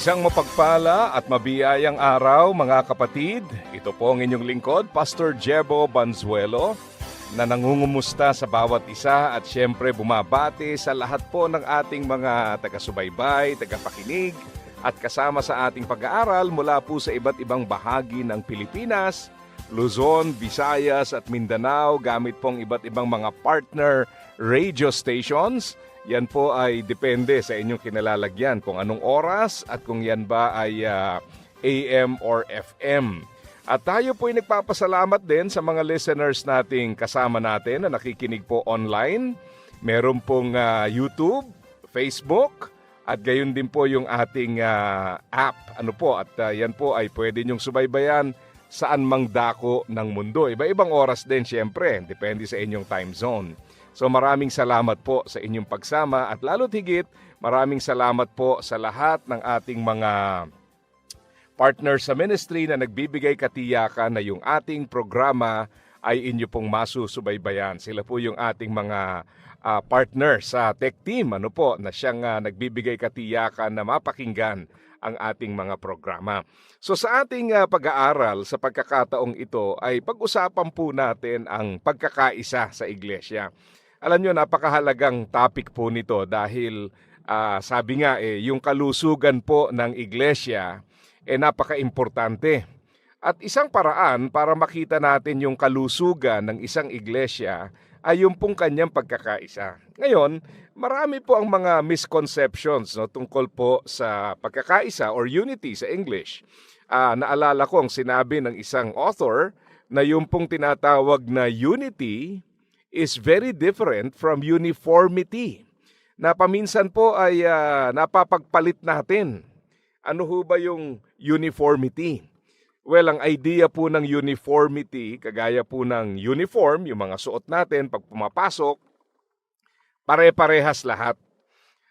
Isang mapagpala at mabiyayang araw mga kapatid. Ito po ang inyong lingkod, Pastor Jebo Banzuelo, na nangungumusta sa bawat isa at siyempre bumabati sa lahat po ng ating mga taga-subaybay, tagapakinig at kasama sa ating pag-aaral mula po sa iba't ibang bahagi ng Pilipinas, Luzon, Visayas at Mindanao gamit pong iba't ibang mga partner radio stations. Yan po ay depende sa inyong kinalalagyan kung anong oras at kung yan ba ay ah, AM or FM. At tayo po ay nagpapasalamat din sa mga listeners nating kasama natin na nakikinig po online. Meron pong ah, YouTube, Facebook, at gayon din po yung ating ah, app. Ano po, at ah, yan po ay pwede nyong subaybayan saan mang dako ng mundo. Iba-ibang oras din syempre, depende sa inyong time zone. So maraming salamat po sa inyong pagsama at lalo't higit maraming salamat po sa lahat ng ating mga partners sa ministry na nagbibigay katiyakan na yung ating programa ay inyo pong masusubaybayan. Sila po yung ating mga ah, partner sa tech team ano po na siyang ah, nagbibigay katiyakan na mapakinggan ang ating mga programa. So sa ating ah, pag-aaral sa pagkakataong ito ay pag-usapan po natin ang pagkakaisa sa iglesia. Alam nyo, napakahalagang topic po nito dahil ah, sabi nga eh, yung kalusugan po ng iglesia eh napaka-importante. At isang paraan para makita natin yung kalusugan ng isang iglesia ay yung pong kanyang pagkakaisa. Ngayon, marami po ang mga misconceptions no, tungkol po sa pagkakaisa or unity sa English. Ah, naalala ko ang sinabi ng isang author na yung pong tinatawag na unity is very different from uniformity. Na paminsan po ay ah, napapagpalit natin. Ano ho ba yung uniformity? Well, ang idea po ng uniformity, kagaya po ng uniform, yung mga suot natin pag pumapasok, pare-parehas lahat.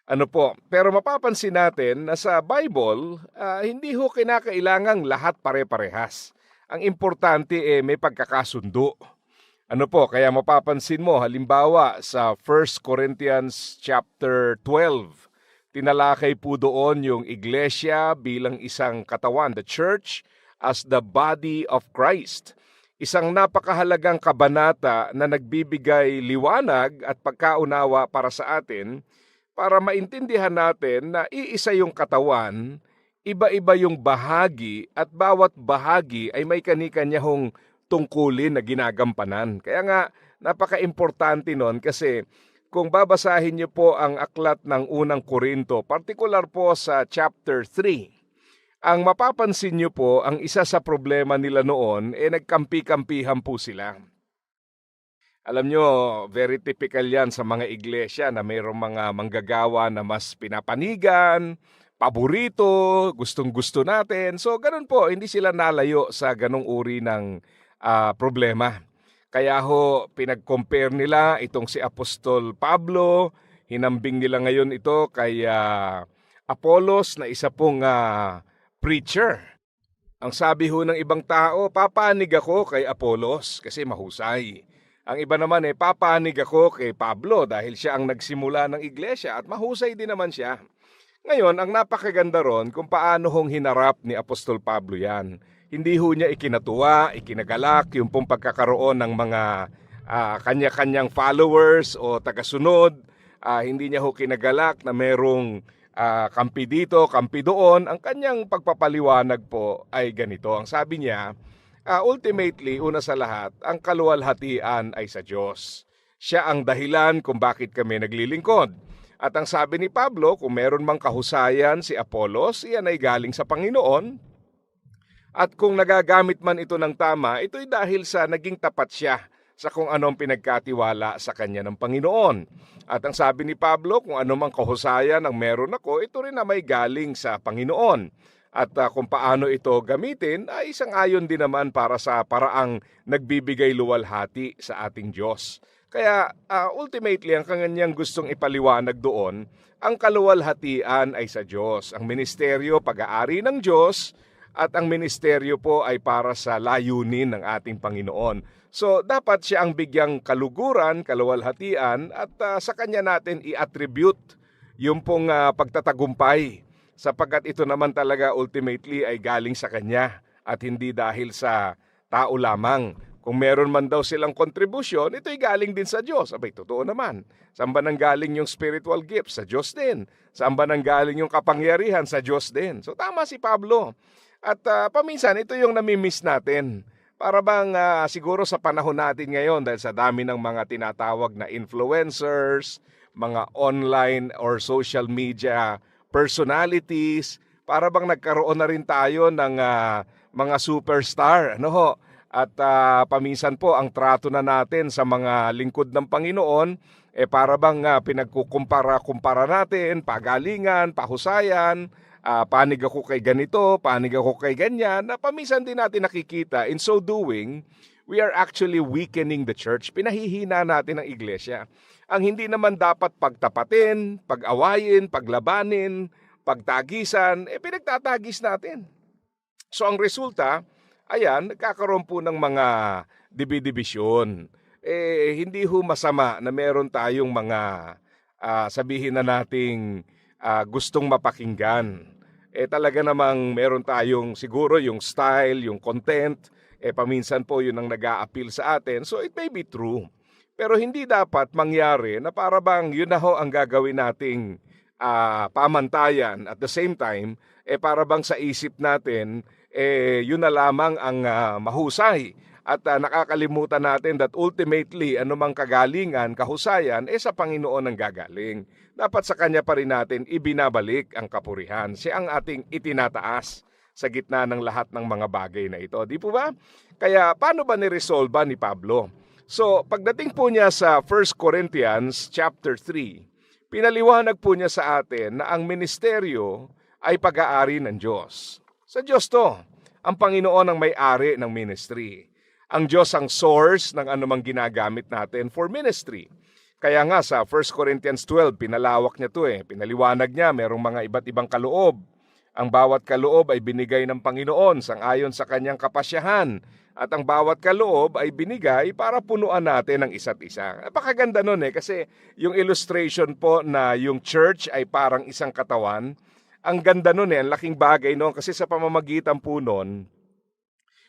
Ano po, pero mapapansin natin na sa Bible, ah, hindi ho kinakailangang lahat pare-parehas. Ang importante eh may pagkakasundo. Ano po, kaya mapapansin mo halimbawa sa 1 Corinthians chapter 12, tinalakay po doon yung iglesia bilang isang katawan, the church as the body of Christ. Isang napakahalagang kabanata na nagbibigay liwanag at pagkaunawa para sa atin para maintindihan natin na iisa yung katawan, iba-iba yung bahagi at bawat bahagi ay may kani-kanyahong tungkulin na ginagampanan. Kaya nga, napaka-importante nun kasi kung babasahin niyo po ang aklat ng unang Korinto, partikular po sa chapter 3, ang mapapansin niyo po, ang isa sa problema nila noon, eh nagkampi-kampihan po sila. Alam nyo, very typical yan sa mga iglesia na mayroong mga manggagawa na mas pinapanigan, paborito, gustong-gusto natin. So, ganun po, hindi sila nalayo sa ganong uri ng ah, problema. Kaya ho, pinag-compare nila itong si Apostol Pablo, hinambing nila ngayon ito kay ah, Apollos na isa pong ah, preacher. Ang sabi ho ng ibang tao, papanig ako kay Apollos kasi mahusay. Ang iba naman eh, papanig ako kay Pablo dahil siya ang nagsimula ng iglesia at mahusay din naman siya. Ngayon, ang napakaganda ron kung paano hong hinarap ni Apostol Pablo yan. Hindi ho niya ikinatuwa, ikinagalak yung pong pagkakaroon ng mga ah, kanya-kanyang followers o tagasunod. Ah, hindi niya ho kinagalak na merong ah, kampi dito, kampi doon. Ang kanyang pagpapaliwanag po ay ganito. Ang sabi niya, ah, ultimately, una sa lahat, ang kaluwalhatian ay sa Diyos. Siya ang dahilan kung bakit kami naglilingkod. At ang sabi ni Pablo, kung meron mang kahusayan si Apolos, iyan ay galing sa Panginoon. At kung nagagamit man ito ng tama, ito'y dahil sa naging tapat siya sa kung anong pinagkatiwala sa kanya ng Panginoon. At ang sabi ni Pablo, kung ano mang kahusayan ang meron ako, ito rin na may galing sa Panginoon. At ah, kung paano ito gamitin, ay isang ayon din naman para sa paraang nagbibigay luwalhati sa ating Diyos. Kaya ah, ultimately, ang kanyang gustong ipaliwanag doon, ang kaluwalhatian ay sa Diyos. Ang ministeryo, pag-aari ng Diyos, at ang ministeryo po ay para sa layunin ng ating Panginoon. So, dapat siya ang bigyang kaluguran, kaluwalhatian, at ah, sa kanya natin i-attribute yung pong ah, pagtatagumpay sapagkat ito naman talaga ultimately ay galing sa kanya at hindi dahil sa tao lamang. Kung meron man daw silang kontribusyon, ito'y galing din sa Diyos. Abay, totoo naman. Saan ba nang galing yung spiritual gifts? Sa Diyos din. Saan ba nang galing yung kapangyarihan? Sa Diyos din. So tama si Pablo. At ah, paminsan, ito yung namimiss natin. Para bang ah, siguro sa panahon natin ngayon dahil sa dami ng mga tinatawag na influencers, mga online or social media personalities, para bang nagkaroon na rin tayo ng ah, mga superstar, ano ho? At ah, paminsan po ang trato na natin sa mga lingkod ng Panginoon eh para bang ah, pinagkukumpara-kumpara natin, pagalingan, pahusayan, ah, panig ako kay ganito, panig ako kay ganyan, na paminsan din natin nakikita. In so doing, we are actually weakening the church. Pinahihina natin ang iglesia. Ang hindi naman dapat pagtapatin, pag-awayin, paglabanin, pagtagisan, eh pinagtatagis natin. So ang resulta, ayan, nagkakaroon po ng mga dibidibisyon. Eh, hindi ho masama na meron tayong mga ah, sabihin na nating ah, gustong mapakinggan. Eh talaga namang meron tayong siguro yung style, yung content, eh paminsan po yun ang nag appeal sa atin. So it may be true. Pero hindi dapat mangyari na para bang yun na ho ang gagawin nating ah, pamantayan at the same time, eh para bang sa isip natin, eh yun na lamang ang ah, mahusay. At ah, nakakalimutan natin that ultimately, anumang kagalingan, kahusayan, eh sa Panginoon ang gagaling. Dapat sa Kanya pa rin natin ibinabalik ang kapurihan. Siya ang ating itinataas sa gitna ng lahat ng mga bagay na ito. Di po ba? Kaya paano ba niresolba ni Pablo? So, pagdating po niya sa 1 Corinthians chapter 3, pinaliwanag po niya sa atin na ang ministeryo ay pag-aari ng Diyos. Sa Diyos to, ang Panginoon ang may-ari ng ministry. Ang Diyos ang source ng anumang ginagamit natin for ministry. Kaya nga sa 1 Corinthians 12, pinalawak niya to eh. Pinaliwanag niya, merong mga iba't ibang kaloob. Ang bawat kaloob ay binigay ng Panginoon sang ayon sa kanyang kapasyahan. At ang bawat kaloob ay binigay para punuan natin ang isa't isa. Napakaganda nun eh kasi yung illustration po na yung church ay parang isang katawan. Ang ganda nun eh, ang laking bagay nun kasi sa pamamagitan po nun,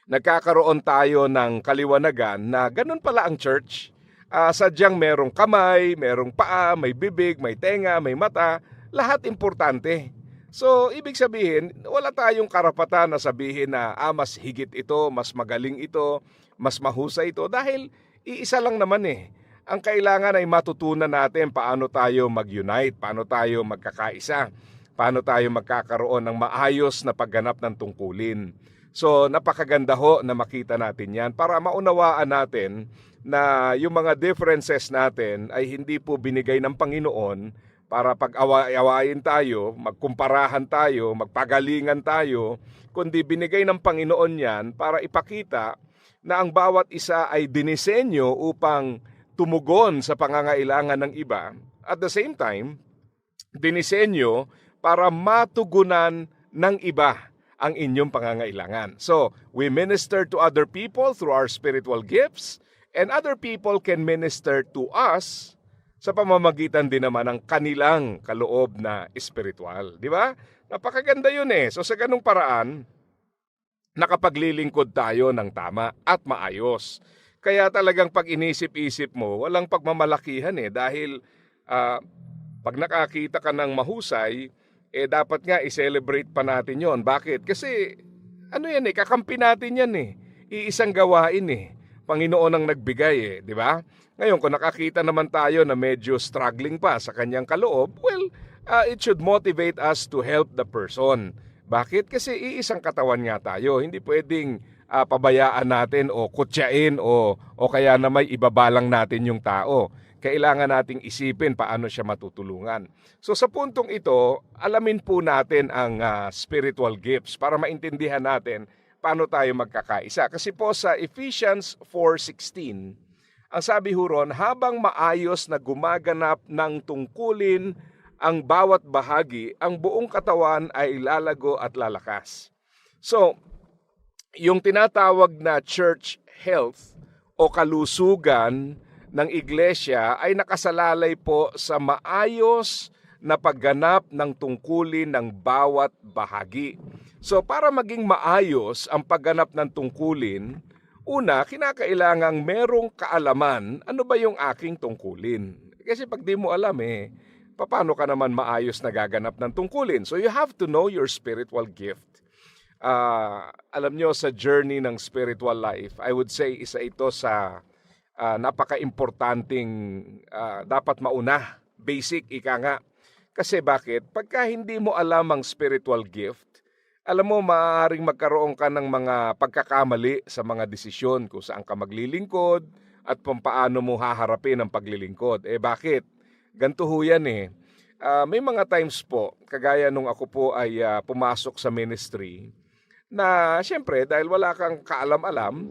nagkakaroon tayo ng kaliwanagan na ganun pala ang church. Ah, sadyang merong kamay, merong paa, may bibig, may tenga, may mata, lahat importante. So, ibig sabihin, wala tayong karapatan na sabihin na ah, mas higit ito, mas magaling ito, mas mahusay ito dahil iisa lang naman eh. Ang kailangan ay matutunan natin paano tayo mag-unite, paano tayo magkakaisa, paano tayo magkakaroon ng maayos na pagganap ng tungkulin. So, napakaganda ho na makita natin yan para maunawaan natin na yung mga differences natin ay hindi po binigay ng Panginoon para pag-awayin tayo, magkumparahan tayo, magpagalingan tayo, kundi binigay ng Panginoon yan para ipakita na ang bawat isa ay dinisenyo upang tumugon sa pangangailangan ng iba. At the same time, dinisenyo para matugunan ng iba ang inyong pangangailangan. So, we minister to other people through our spiritual gifts, and other people can minister to us sa pamamagitan din naman ng kanilang kaloob na espiritual. Di ba? Napakaganda yun eh. So, sa ganung paraan, nakapaglilingkod tayo ng tama at maayos. Kaya talagang pag inisip-isip mo, walang pagmamalakihan eh dahil ah, pag nakakita ka ng mahusay, eh dapat nga i-celebrate pa natin yon. Bakit? Kasi ano yan eh, kakampi natin yan eh. Iisang gawain eh. Panginoon ang nagbigay eh, di ba? Ngayon, kung nakakita naman tayo na medyo struggling pa sa kanyang kaloob, well, ah, it should motivate us to help the person. Bakit? Kasi iisang katawan nga tayo. Hindi pwedeng ah, pabayaan natin o kutsain o, o kaya na may ibabalang natin yung tao. Kailangan nating isipin paano siya matutulungan. So sa puntong ito, alamin po natin ang ah, spiritual gifts para maintindihan natin paano tayo magkakaisa. Kasi po sa Ephesians 4.16, ang sabi ho ron, habang maayos na gumaganap ng tungkulin ang bawat bahagi, ang buong katawan ay lalago at lalakas. So, yung tinatawag na church health o kalusugan ng iglesia ay nakasalalay po sa maayos na pagganap ng tungkulin ng bawat bahagi. So para maging maayos ang pagganap ng tungkulin, una, kinakailangang merong kaalaman ano ba yung aking tungkulin. Kasi pag di mo alam eh, paano ka naman maayos na gaganap ng tungkulin? So you have to know your spiritual gift. Ah, alam nyo, sa journey ng spiritual life, I would say isa ito sa ah, napaka-importanting ah, dapat mauna. Basic, ika nga. Kasi bakit? Pagka hindi mo alam ang spiritual gift, alam mo, maaaring magkaroon ka ng mga pagkakamali sa mga desisyon kung saan ka maglilingkod at kung paano mo haharapin ang paglilingkod. Eh bakit? Ganto ho yan eh. Ah, may mga times po, kagaya nung ako po ay ah, pumasok sa ministry, na siyempre dahil wala kang kaalam-alam,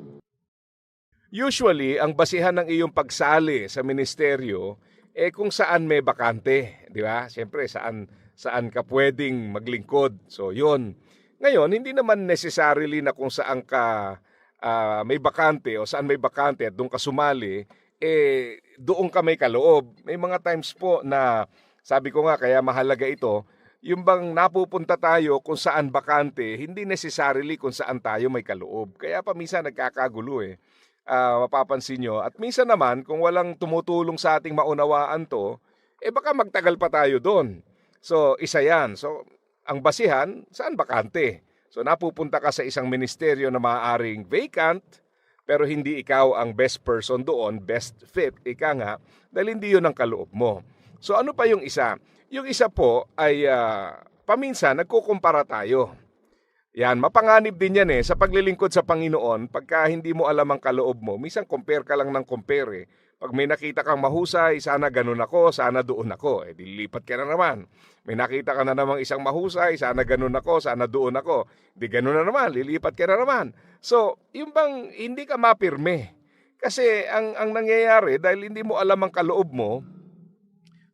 usually ang basihan ng iyong pagsali sa ministeryo eh kung saan may bakante, di ba? Siyempre saan saan ka pwedeng maglingkod. So 'yun. Ngayon, hindi naman necessarily na kung saan ka ah, may bakante o saan may bakante at doon ka sumali, eh doon ka may kaloob. May mga times po na sabi ko nga kaya mahalaga ito, yung bang napupunta tayo kung saan bakante, hindi necessarily kung saan tayo may kaloob. Kaya pa minsan nagkakagulo eh. Ah, mapapansin nyo. At minsan naman, kung walang tumutulong sa ating maunawaan to, eh baka magtagal pa tayo doon. So, isa yan. So, ang basihan, saan bakante? So, napupunta ka sa isang ministeryo na maaaring vacant, pero hindi ikaw ang best person doon, best fit, ika nga, dahil hindi yun ang kaloob mo. So, ano pa yung isa? Yung isa po ay ah, paminsan nagkukumpara tayo. Yan, mapanganib din yan eh sa paglilingkod sa Panginoon. Pagka hindi mo alam ang kaloob mo, minsan compare ka lang ng compare eh. Pag may nakita kang mahusay, sana ganun ako, sana doon ako. Eh, dilipat ka na naman. May nakita ka na namang isang mahusay, sana ganun ako, sana doon ako. Di ganun na naman, lilipat ka na naman. So, yung bang hindi ka mapirme. Kasi ang, ang nangyayari, dahil hindi mo alam ang kaloob mo,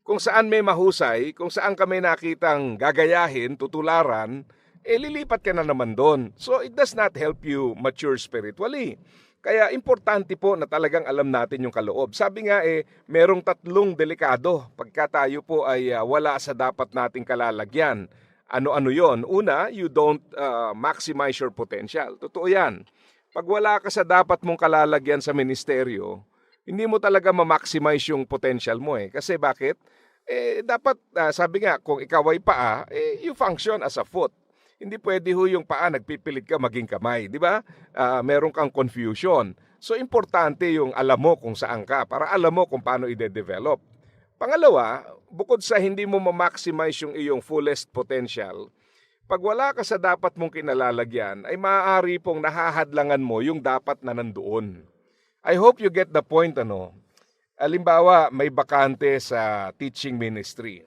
kung saan may mahusay, kung saan ka may nakitang gagayahin, tutularan, eh lilipat ka na naman doon. So it does not help you mature spiritually. Kaya importante po na talagang alam natin yung kaloob. Sabi nga eh, merong tatlong delikado pagka tayo po ay ah, wala sa dapat nating kalalagyan. Ano-ano yon? Una, you don't ah, maximize your potential. Totoo yan. Pag wala ka sa dapat mong kalalagyan sa ministeryo, hindi mo talaga ma-maximize yung potential mo eh. Kasi bakit? Eh, dapat, ah, sabi nga, kung ikaw ay paa, eh, you function as a foot. Hindi pwede ho yung paa, nagpipilit ka maging kamay, di ba? Ah, meron kang confusion. So, importante yung alam mo kung saan ka para alam mo kung paano ide-develop. Pangalawa, bukod sa hindi mo ma-maximize yung iyong fullest potential, pag wala ka sa dapat mong kinalalagyan, ay maaari pong nahahadlangan mo yung dapat na nandoon. I hope you get the point, ano? Alimbawa, may bakante sa teaching ministry.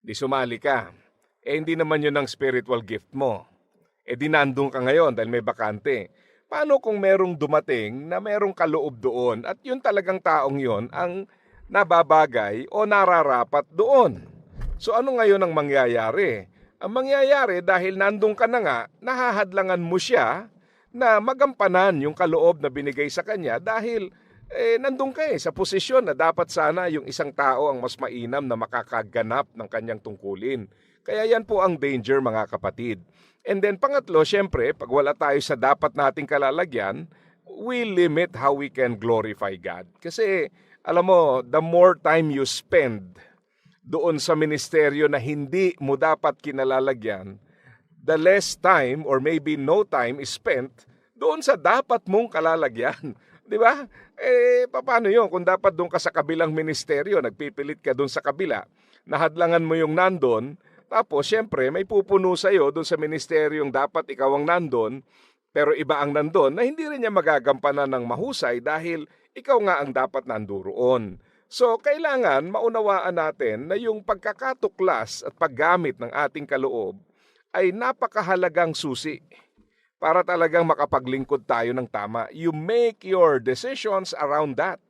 Di sumali ka. Eh, hindi naman yun ang spiritual gift mo. Eh, di nandun ka ngayon dahil may bakante. Paano kung merong dumating na merong kaloob doon at yun talagang taong yon ang nababagay o nararapat doon? So ano ngayon ang mangyayari? Ang mangyayari dahil nandun ka na nga, nahahadlangan mo siya na magampanan yung kaloob na binigay sa kanya dahil eh, nandun ka eh sa posisyon na dapat sana yung isang tao ang mas mainam na makakaganap ng kanyang tungkulin. Kaya yan po ang danger mga kapatid. And then pangatlo, syempre, pag wala tayo sa dapat nating kalalagyan, we limit how we can glorify God. Kasi alam mo, the more time you spend doon sa ministeryo na hindi mo dapat kinalalagyan, the less time or maybe no time is spent doon sa dapat mong kalalagyan. Di ba? Eh, paano yun? Kung dapat doon ka sa kabilang ministeryo, nagpipilit ka doon sa kabila, nahadlangan mo yung nandon, tapos syempre may pupuno sa iyo doon sa ministeryong dapat ikaw ang nandon, Pero iba ang nandun na hindi rin niya magagampanan ng mahusay dahil ikaw nga ang dapat nanduroon. So, kailangan maunawaan natin na yung pagkakatuklas at paggamit ng ating kaloob ay napakahalagang susi para talagang makapaglingkod tayo ng tama. You make your decisions around that.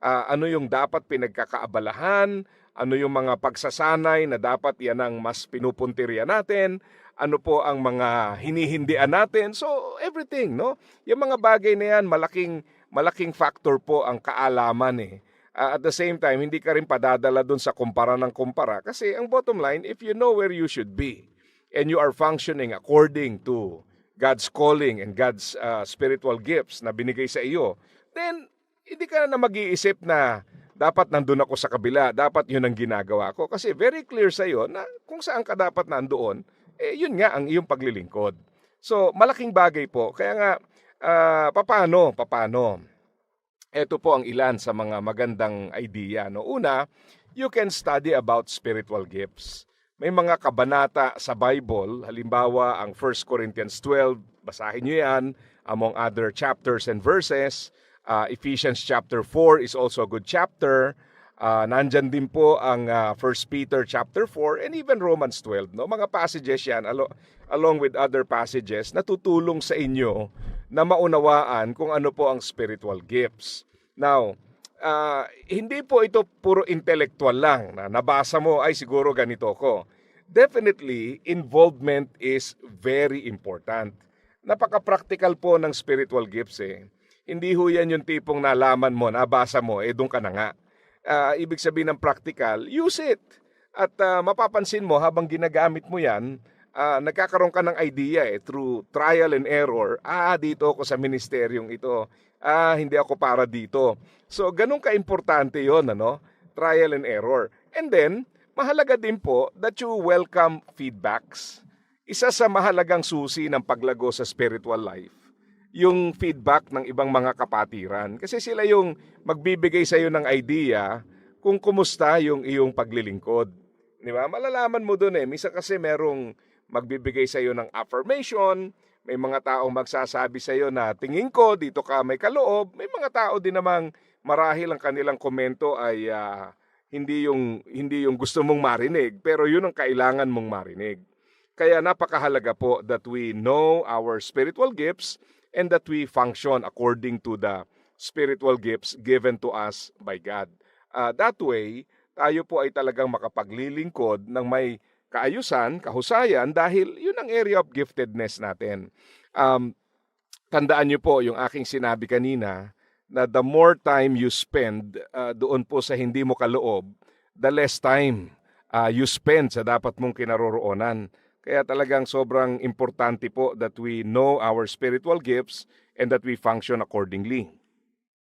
Ah, ano yung dapat pinagkakaabalahan, ano yung mga pagsasanay na dapat yan ang mas pinupuntirya natin, ano po ang mga hinihindian natin. So, everything, no? Yung mga bagay na yan, malaking, malaking factor po ang kaalaman eh. Ah, at the same time, hindi ka rin padadala dun sa kumpara ng kumpara. Kasi ang bottom line, if you know where you should be, and you are functioning according to God's calling and God's uh, spiritual gifts na binigay sa iyo, then hindi ka na mag-iisip na dapat nandun ako sa kabila, dapat yun ang ginagawa ko. Kasi very clear sa iyo na kung saan ka dapat nandoon, eh yun nga ang iyong paglilingkod. So malaking bagay po. Kaya nga, ah, papano, papano? Ito po ang ilan sa mga magandang idea. No? Una, you can study about spiritual gifts. May mga kabanata sa Bible, halimbawa ang 1 Corinthians 12, basahin nyo yan, among other chapters and verses. Uh, Ephesians chapter 4 is also a good chapter. Uh, nandyan din po ang uh, 1 Peter chapter 4 and even Romans 12. No? Mga passages yan, alo- along with other passages, na tutulong sa inyo na maunawaan kung ano po ang spiritual gifts. Now, ah, hindi po ito puro intellectual lang na nabasa mo ay siguro ganito ko. Definitely, involvement is very important. Napaka-practical po ng spiritual gifts eh. Hindi ho yan yung tipong nalaman mo, nabasa mo, eh doon ka na nga. Ah, ibig sabihin ng practical, use it. At ah, mapapansin mo habang ginagamit mo yan, ah, nagkakaroon ka ng idea eh, through trial and error. Ah, dito ako sa ministeryong ito. Ah, hindi ako para dito. So, ganun ka-importante yon ano? Trial and error. And then, mahalaga din po that you welcome feedbacks. Isa sa mahalagang susi ng paglago sa spiritual life, yung feedback ng ibang mga kapatiran. Kasi sila yung magbibigay sa iyo ng idea kung kumusta yung iyong paglilingkod. Di ba? Malalaman mo doon eh. Misa kasi merong magbibigay sa iyo ng affirmation, may mga taong magsasabi sa iyo na tingin ko dito ka may kaloob, may mga tao din namang marahil ang kanilang komento ay ah, hindi yung hindi yung gusto mong marinig, pero yun ang kailangan mong marinig. Kaya napakahalaga po that we know our spiritual gifts and that we function according to the spiritual gifts given to us by God. Ah, that way, tayo po ay talagang makapaglilingkod ng may kaayusan, kahusayan dahil yun ang area of giftedness natin. Um, tandaan niyo po yung aking sinabi kanina na the more time you spend uh, doon po sa hindi mo kaloob, the less time uh, you spend sa dapat mong kinaroroonan. Kaya talagang sobrang importante po that we know our spiritual gifts and that we function accordingly.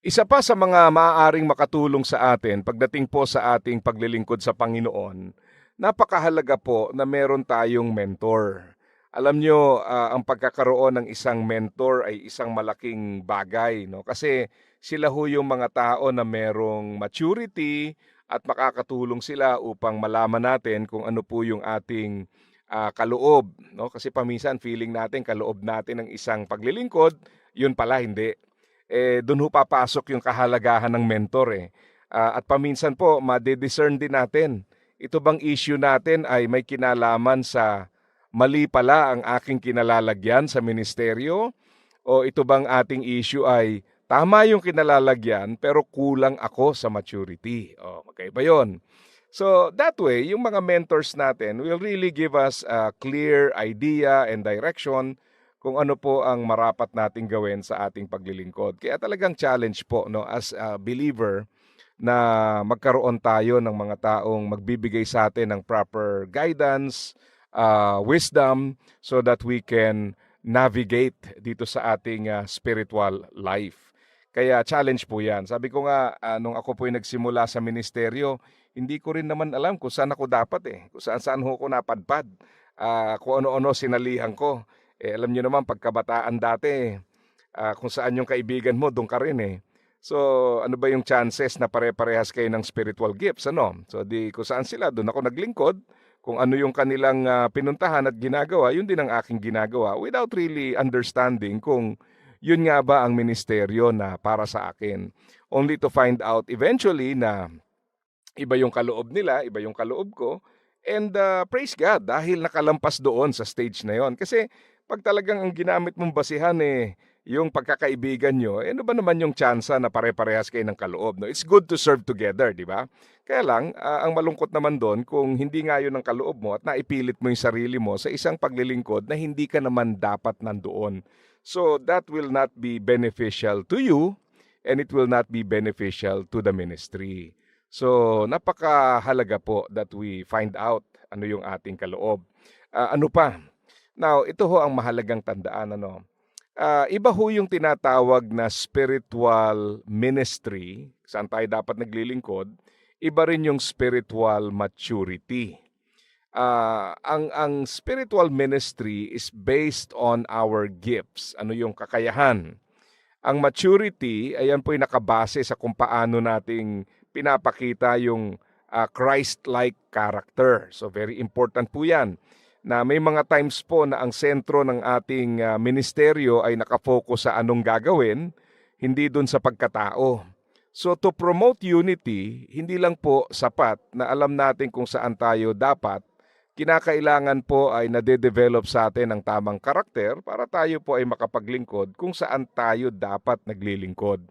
Isa pa sa mga maaaring makatulong sa atin pagdating po sa ating paglilingkod sa Panginoon, napakahalaga po na meron tayong mentor. Alam nyo, ah, ang pagkakaroon ng isang mentor ay isang malaking bagay. No? Kasi sila ho yung mga tao na merong maturity at makakatulong sila upang malaman natin kung ano po yung ating ah, kaloob. No? Kasi paminsan feeling natin kaloob natin ng isang paglilingkod, yun pala hindi eh, doon ho papasok yung kahalagahan ng mentor eh. Ah, at paminsan po, madidiscern din natin. Ito bang issue natin ay may kinalaman sa mali pala ang aking kinalalagyan sa ministeryo? O ito bang ating issue ay tama yung kinalalagyan pero kulang ako sa maturity? O, magkaiba yun. So that way, yung mga mentors natin will really give us a clear idea and direction kung ano po ang marapat nating gawin sa ating paglilingkod. Kaya talagang challenge po no as a believer na magkaroon tayo ng mga taong magbibigay sa atin ng proper guidance, uh, wisdom so that we can navigate dito sa ating uh, spiritual life. Kaya challenge po 'yan. Sabi ko nga uh, nung ako po ay nagsimula sa ministeryo, hindi ko rin naman alam kung saan ako dapat eh. Kung saan saan ho ako napadpad. Uh, kung ano-ano sinalihan ko. Eh, alam niyo naman, pagkabataan dati, ah, kung saan yung kaibigan mo, doon ka rin eh. So, ano ba yung chances na pare-parehas kayo ng spiritual gifts, ano? So, di kung saan sila, doon ako naglingkod. Kung ano yung kanilang ah, pinuntahan at ginagawa, yun din ang aking ginagawa without really understanding kung yun nga ba ang ministeryo na para sa akin. Only to find out eventually na iba yung kaloob nila, iba yung kaloob ko. And ah, praise God dahil nakalampas doon sa stage na yon. Kasi pag talagang ang ginamit mong basihan eh, yung pagkakaibigan nyo, eh, ano ba naman yung tsansa na pare-parehas kayo ng kaloob? No? It's good to serve together, di ba? Kaya lang, ah, ang malungkot naman doon kung hindi nga yun ang kaloob mo at naipilit mo yung sarili mo sa isang paglilingkod na hindi ka naman dapat nandoon. So that will not be beneficial to you and it will not be beneficial to the ministry. So napakahalaga po that we find out ano yung ating kaloob. Ah, ano pa? Now, ito ho ang mahalagang tandaan. Ano? Ah, iba ho yung tinatawag na spiritual ministry, saan tayo dapat naglilingkod, iba rin yung spiritual maturity. Ah, ang ang spiritual ministry is based on our gifts. Ano yung kakayahan? Ang maturity, ayan po yung nakabase sa kung paano nating pinapakita yung ah, Christ-like character. So very important po yan na may mga times po na ang sentro ng ating ah, ministeryo ay nakafocus sa anong gagawin, hindi dun sa pagkatao. So to promote unity, hindi lang po sapat na alam natin kung saan tayo dapat, kinakailangan po ay nade-develop sa atin ang tamang karakter para tayo po ay makapaglingkod kung saan tayo dapat naglilingkod.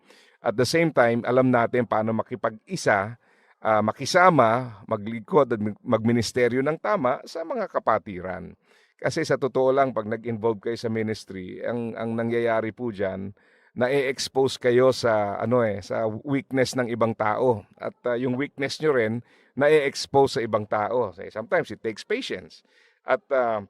At the same time, alam natin paano makipag-isa, ah, makisama, maglingkod at magministeryo ng tama sa mga kapatiran. Kasi sa totoo lang, pag nag-involve kayo sa ministry, ang, ang nangyayari po dyan, na-expose kayo sa ano eh sa weakness ng ibang tao at uh, yung weakness nyo rin na-expose sa ibang tao. So, sometimes it takes patience. At uh,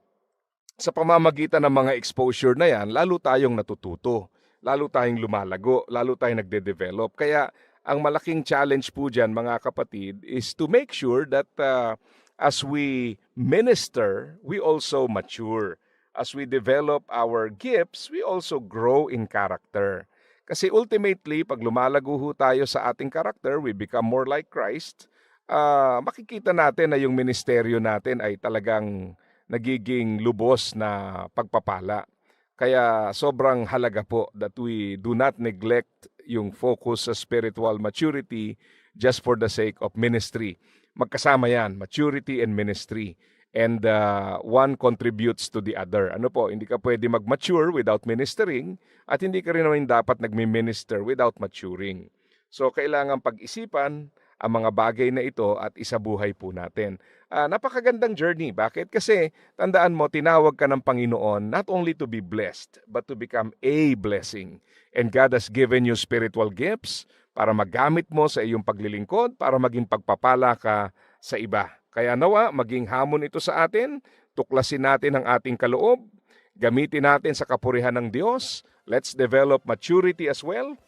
sa pamamagitan ng mga exposure na yan, lalo tayong natututo, lalo tayong lumalago, lalo tayong nagde-develop. Kaya ang malaking challenge po dyan mga kapatid is to make sure that uh, as we minister, we also mature as we develop our gifts, we also grow in character. Kasi ultimately, pag lumalago ho tayo sa ating character, we become more like Christ, ah, makikita natin na yung ministeryo natin ay talagang nagiging lubos na pagpapala. Kaya sobrang halaga po that we do not neglect yung focus sa spiritual maturity just for the sake of ministry. Magkasama yan, maturity and ministry and uh, one contributes to the other. Ano po, hindi ka pwede mag-mature without ministering at hindi ka rin naman dapat nagmi-minister without maturing. So, kailangan pag-isipan ang mga bagay na ito at isabuhay po natin. Ah, napakagandang journey. Bakit? Kasi tandaan mo, tinawag ka ng Panginoon not only to be blessed, but to become a blessing. And God has given you spiritual gifts para magamit mo sa iyong paglilingkod, para maging pagpapala ka sa iba. Kaya nawa, maging hamon ito sa atin, tuklasin natin ang ating kaloob, gamitin natin sa kapurihan ng Diyos, let's develop maturity as well,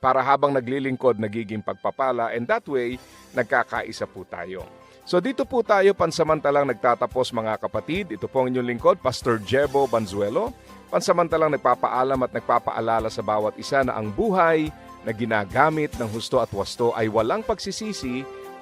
para habang naglilingkod, nagiging pagpapala, and that way, nagkakaisa po tayo. So dito po tayo pansamantalang nagtatapos mga kapatid. Ito po ang inyong lingkod, Pastor Jebo Banzuelo. Pansamantalang nagpapaalam at nagpapaalala sa bawat isa na ang buhay na ginagamit ng husto at wasto ay walang pagsisisi